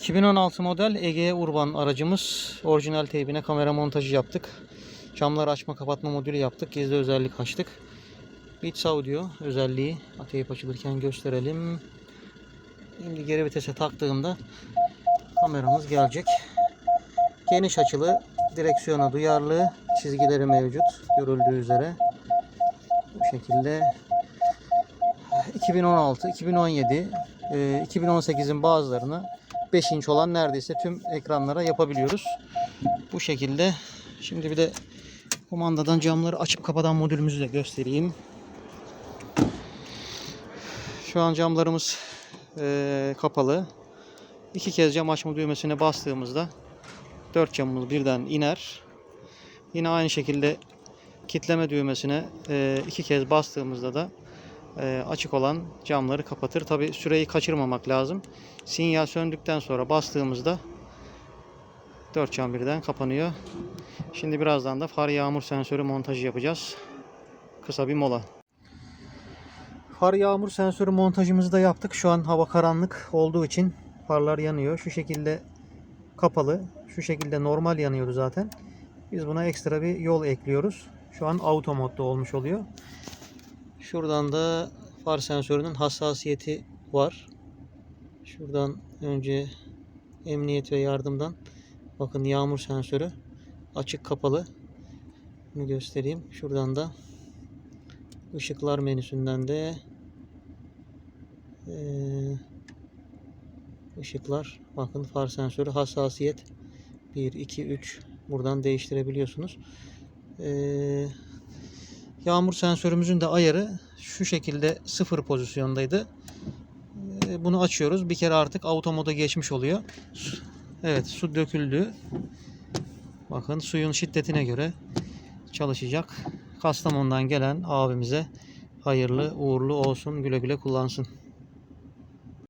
2016 model Ege Urban aracımız. Orijinal teybine kamera montajı yaptık. Camları açma kapatma modülü yaptık. Gizli özellik açtık. Beats Audio özelliği teyp açılırken gösterelim. Şimdi geri vitese taktığımda kameramız gelecek. Geniş açılı, direksiyona duyarlı, çizgileri mevcut görüldüğü üzere. Bu şekilde 2016, 2017, e, 2018'in bazılarını 5 inç olan neredeyse tüm ekranlara yapabiliyoruz. Bu şekilde. Şimdi bir de kumandadan camları açıp kapatan modülümüzü de göstereyim. Şu an camlarımız e, kapalı. İki kez cam açma düğmesine bastığımızda dört camımız birden iner. Yine aynı şekilde kitleme düğmesine e, iki kez bastığımızda da açık olan camları kapatır. Tabi süreyi kaçırmamak lazım. Sinyal söndükten sonra bastığımızda dört cam birden kapanıyor. Şimdi birazdan da far yağmur sensörü montajı yapacağız. Kısa bir mola. Far yağmur sensörü montajımızı da yaptık. Şu an hava karanlık olduğu için farlar yanıyor. Şu şekilde kapalı. Şu şekilde normal yanıyordu zaten. Biz buna ekstra bir yol ekliyoruz. Şu an auto modda olmuş oluyor. Şuradan da far sensörünün hassasiyeti var. Şuradan önce emniyet ve yardımdan bakın yağmur sensörü açık kapalı. Bunu göstereyim. Şuradan da ışıklar menüsünden de eee, ışıklar bakın far sensörü hassasiyet 1 2 3 buradan değiştirebiliyorsunuz. Eee Yağmur sensörümüzün de ayarı şu şekilde sıfır pozisyondaydı. Ee, Bunu açıyoruz. Bir kere artık auto geçmiş oluyor. Evet su döküldü. Bakın suyun şiddetine göre çalışacak. Kastamonu'dan gelen abimize hayırlı uğurlu olsun güle güle kullansın.